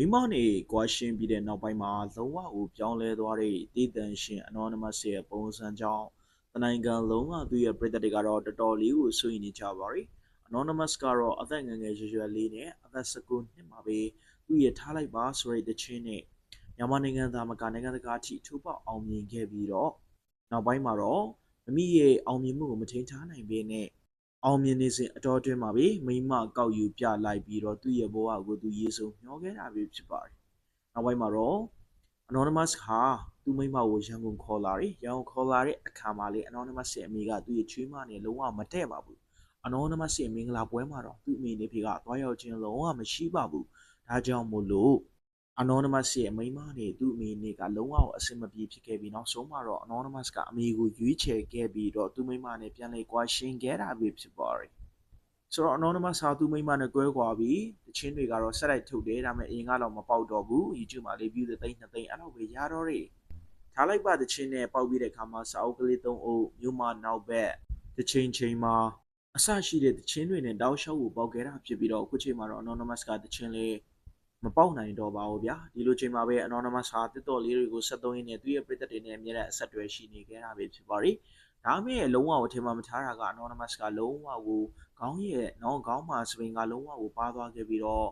မိမနေကွာရှင်းပြီးတဲ့နောက်ပိုင်းမှာလုံးဝကိုပြောင်းလဲသွားတဲ့တည်တံရှင် anonymous ရဲ့ပုံစံကြောင့်တနိုင်ငံလုံးကသူ့ရဲ့ပြည်သက်တွေကတော့တော်တော်လေးကိုစိုးရိမ်နေကြပါရီ anonymous ကတော့အသက်ငယ်ငယ်ရွယ်ရွယ်လေးနဲ့အသက်19နှစ်မှာပဲသူ့ရဲ့ထားလိုက်ပါဆိုတဲ့တခြင်းနဲ့မြန်မာနိုင်ငံသားမကနိုင်ငံတကာအထိထိုးပေါက်အောင်မြင်ခဲ့ပြီးတော့နောက်ပိုင်းမှာတော့မမိရဲ့အောင်မြင်မှုကိုမထိန်ထားနိုင်ပေနဲ့ အောင်မြင်နေစဉ်အတော်အတွင်းမှာပဲမိမကောက်ယူပြလိုက်ပြီးတော့သူ့ရဲ့ဘဝကိုသူရေစုံမျောခဲ့တာပဲဖြစ်ပါတယ်။နောက်ပိုင်းမှာတော့ anonymous ဟာသူ့မိမကိုရန်ကုန်ခေါ်လာတယ်။ရန်ကုန်ခေါ်လာတဲ့အခါမှာလေ anonymous ရဲ့အမိကသူ့ရဲ့ချွေးမနဲ့လုံးဝမတည့်ပါဘူး။ anonymous ရဲ့မင်္ဂလာပွဲမှာတော့သူ့အမိနဲ့ဖေကသွားရောက်ခြင်းလုံးဝမရှိပါဘူး။ဒါကြောင့်မို့လို့ anonymous ရဲ့မိမနဲ့သူ့အမိနဲ့ကလုံးဝအဆင်မပြေဖြစ်ခဲ့ပြီးနောက်ဆုံးမှာတော့ anonymous ကအမိကိုရွေးချယ်ခဲ့ပြီးတော့သူ့မိမနဲ့ပြန်လဲကွာရှင်းခဲ့တာပဲဖြစ်ပါတယ်။ဆိုတော့ anonymous ဟာသူ့မိမနဲ့ကွဲကွာပြီးတချင်းတွေကတော့ဆက်လိုက်ထုတ်တယ်ဒါပေမဲ့အရင်ကတော့မပေါက်တော့ဘူး YouTube မှာလေး view သိန်း2သိန်းအဲ့လောက်ပဲရတော့တယ်။ထားလိုက်ပါတချင်းနဲ့ပေါက်ပြီးတဲ့အခါမှာစာအုပ်ကလေး3အုပ်မြို့မနောက်ဘက်တချင်းချင်းမှာအဆရှိတဲ့တချင်းတွေနဲ့တောက်လျှောက်ကိုပေါက်ခဲ့တာဖြစ်ပြီးတော့အခုချိန်မှာတော့ anonymous ကတချင်းလေး မပေါက်နိုင်တော့ပါဘူးဗျာဒီလိုချိန်မှာပဲ anonymous ဟာတစ်တော်လေးတွေကို73ရင်းနဲ့သူ့ရဲ့ပြည်သက်တွေနဲ့အမြဲတမ်းအဆက်အသွယ်ရှိနေခဲ့တာပဲဖြစ်ပါရီဒါပေမဲ့လုံးဝကိုထင်မှမထားတာက anonymous ကလုံးဝကိုခေါင်းရဲ့နော်ခေါင်းမှာစပင်ကလုံးဝကိုပါသွားခဲ့ပြီးတော့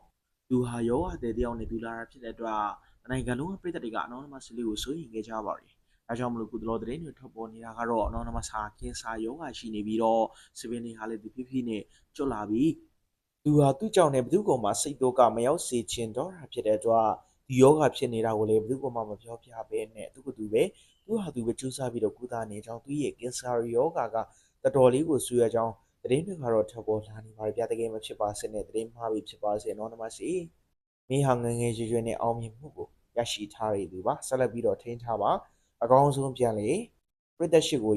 သူဟာယောဂတဲ့တယောက်နဲ့သူလာတာဖြစ်တဲ့အတွက်နိုင်ငံလုံးကပြည်သက်တွေက anonymous လေးကိုစိုးရိမ်ခဲ့ကြပါရီဒါကြောင့်မလို့ကုသလောသတင်းတွေထွက်ပေါ်နေတာကတော့ anonymous ဟာကင်ဆာယောဂရှိနေပြီးတော့စပင်တွေဟာလည်းဒီဖြည်းဖြည်းနဲ့ကျွတ်လာပြီး သူဟာသူ့ကြောင့်လည်းဘယ်သူကောင်မှစိတ်တော့ကမရောက်စေချင်တော့တာဖြစ်တဲ့အတွက်ဒီယောဂဖြစ်နေတာကိုလည်းဘယ်သူကောင်မှမပြောပြဘဲနဲ့သူကသူပဲသူဟာသူပဲစူးစမ်းပြီးတော့ကုသနေကြောင်းသူရဲ့ကင်ဆာယောဂကတော်တော်လေးကိုဆူရကြောင်းသတင်းတွေကတော့ထွက်ပေါ်လာနေပါတယ်ဗျာတကယ်မဖြစ်ပါစေနဲ့သတင်းမှားပြီးဖြစ်ပါစေ anonymous မိဟာငငယ်ရွယ်ရွယ်နဲ့အောင်မြင်မှုကိုရရှိထားရည်သူပါဆက်လက်ပြီးတော့ထိန်းထားပါအကောင်းဆုံးပြန်လေပြည်သက်ရှိကို